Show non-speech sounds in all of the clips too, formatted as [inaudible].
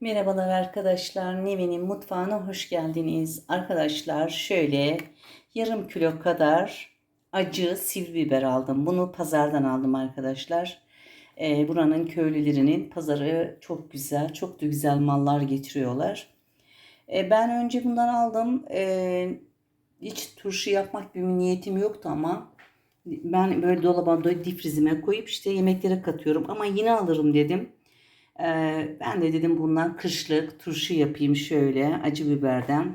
Merhabalar arkadaşlar. Nevin'in mutfağına hoş geldiniz. Arkadaşlar şöyle yarım kilo kadar acı sivri biber aldım. Bunu pazardan aldım arkadaşlar. Ee, buranın köylülerinin pazarı çok güzel. Çok da güzel mallar getiriyorlar. Ee, ben önce bundan aldım. Ee, hiç turşu yapmak bir niyetim yoktu ama ben böyle dolaba difrizime koyup işte yemeklere katıyorum. Ama yine alırım dedim. Ee, ben de dedim bundan kışlık turşu yapayım şöyle acı biberden.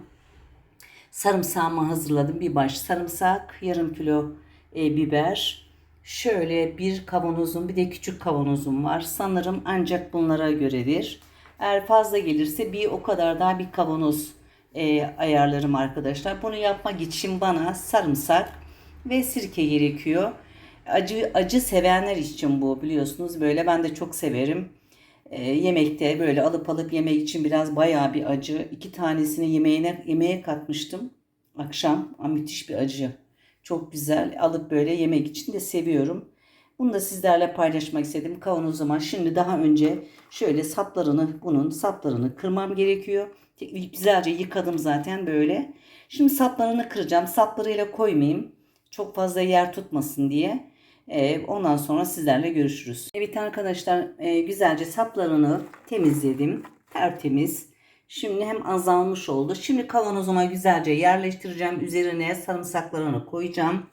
Sarımsağımı hazırladım. Bir baş sarımsak, yarım kilo e, biber. Şöyle bir kavanozum bir de küçük kavanozum var. Sanırım ancak bunlara göredir. Eğer fazla gelirse bir o kadar daha bir kavanoz e, ayarlarım arkadaşlar. Bunu yapmak için bana sarımsak ve sirke gerekiyor. Acı acı sevenler için bu biliyorsunuz böyle ben de çok severim. E, yemekte böyle alıp alıp yemek için biraz bayağı bir acı. İki tanesini yemeğine yemeğe katmıştım akşam. Aa, müthiş bir acı. Çok güzel. Alıp böyle yemek için de seviyorum. Bunu da sizlerle paylaşmak istedim. Kavanozuma şimdi daha önce şöyle saplarını bunun saplarını kırmam gerekiyor. Güzelce yıkadım zaten böyle. Şimdi saplarını kıracağım. Saplarıyla koymayayım. Çok fazla yer tutmasın diye. Ee, ondan sonra sizlerle görüşürüz. Evet arkadaşlar e, güzelce saplarını temizledim. Tertemiz. Şimdi hem azalmış oldu. Şimdi kavanozuma güzelce yerleştireceğim. Üzerine sarımsaklarını koyacağım.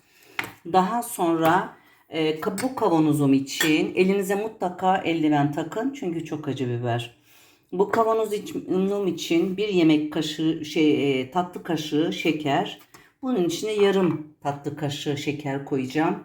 Daha sonra e, bu kavanozum için elinize mutlaka eldiven takın. Çünkü çok acı biber. Bu kavanoz için, için bir yemek kaşığı şey e, tatlı kaşığı şeker. Bunun içine yarım tatlı kaşığı şeker koyacağım.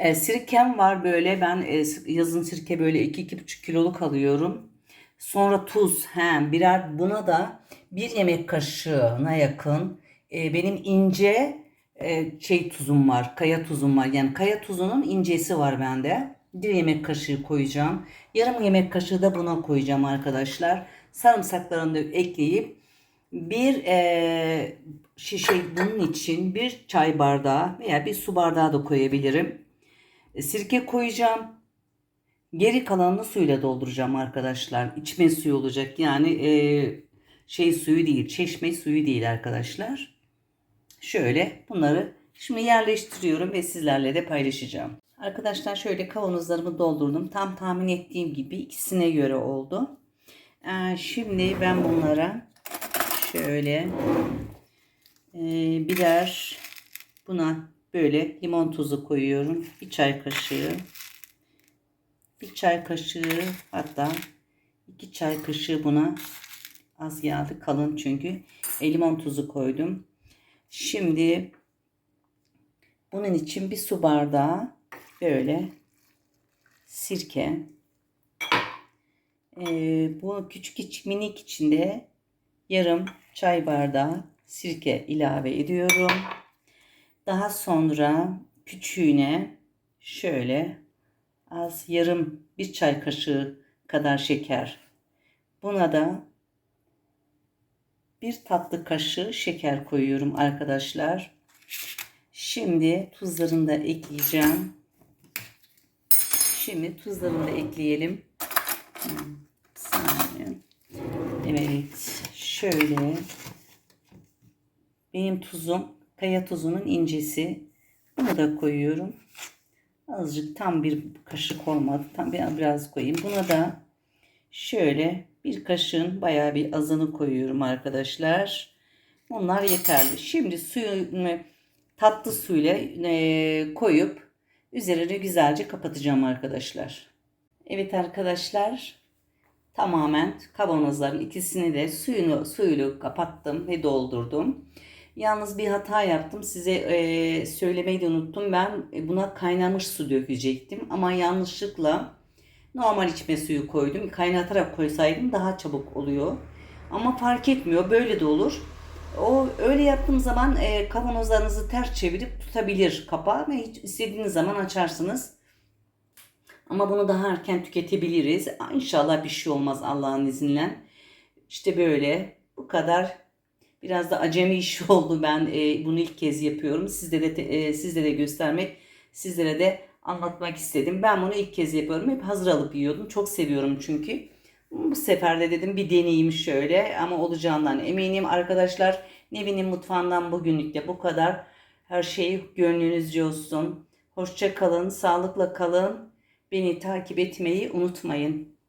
E, sirkem var böyle ben e, yazın sirke böyle 2-2,5 kiloluk alıyorum. Sonra tuz hem birer buna da bir yemek kaşığına yakın e, benim ince e, şey tuzum var. Kaya tuzum var. Yani kaya tuzunun incesi var bende. Bir yemek kaşığı koyacağım. Yarım yemek kaşığı da buna koyacağım arkadaşlar. Sarımsaklarını da ekleyip bir e, şişe bunun için bir çay bardağı veya bir su bardağı da koyabilirim. E, sirke koyacağım. Geri kalanını suyla dolduracağım arkadaşlar. İçme suyu olacak. Yani e, şey suyu değil, çeşme suyu değil arkadaşlar. Şöyle bunları şimdi yerleştiriyorum ve sizlerle de paylaşacağım. Arkadaşlar şöyle kavanozlarımı doldurdum. Tam tahmin ettiğim gibi ikisine göre oldu. Ee, şimdi ben bunlara şöyle e, birer buna böyle limon tuzu koyuyorum. Bir çay kaşığı. Bir çay kaşığı hatta iki çay kaşığı buna az geldi kalın çünkü e, limon tuzu koydum. Şimdi bunun için bir su bardağı böyle sirke. Ee, bu küçük küçük minik içinde yarım çay bardağı sirke ilave ediyorum. Daha sonra küçüğüne şöyle az yarım bir çay kaşığı kadar şeker. Buna da bir tatlı kaşığı şeker koyuyorum arkadaşlar. Şimdi tuzlarını da ekleyeceğim. Şimdi tuzlarını da ekleyelim. Saniye. Evet. Şöyle. Benim tuzum kaya tuzunun incesi. Bunu da koyuyorum. Azıcık tam bir kaşık olmadı. Tam bir, biraz koyayım. Buna da şöyle bir kaşığın bayağı bir azını koyuyorum arkadaşlar. Bunlar yeterli. Şimdi suyunu tatlı suyla e, koyup üzerine güzelce kapatacağım arkadaşlar. Evet arkadaşlar tamamen kavanozların ikisini de suyunu suyunu kapattım ve doldurdum. Yalnız bir hata yaptım. Size e, söylemeyi de unuttum. Ben buna kaynamış su dökecektim. Ama yanlışlıkla normal içme suyu koydum. Kaynatarak koysaydım daha çabuk oluyor. Ama fark etmiyor. Böyle de olur. O öyle yaptığım zaman e, kavanozlarınızı ters çevirip tutabilir kapağı ve hiç istediğiniz zaman açarsınız. Ama bunu daha erken tüketebiliriz. İnşallah bir şey olmaz Allah'ın izniyle. İşte böyle bu kadar Biraz da acemi işi [laughs] oldu. Ben e, bunu ilk kez yapıyorum. Sizlere de, e, sizlere de göstermek, sizlere de anlatmak istedim. Ben bunu ilk kez yapıyorum. Hep hazır alıp yiyordum. Çok seviyorum çünkü. Bu sefer de dedim bir deneyeyim şöyle ama olacağından eminim. Arkadaşlar Nevin'in mutfağından bugünlük de bu kadar. Her şey gönlünüzce olsun. Hoşça kalın, sağlıkla kalın. Beni takip etmeyi unutmayın.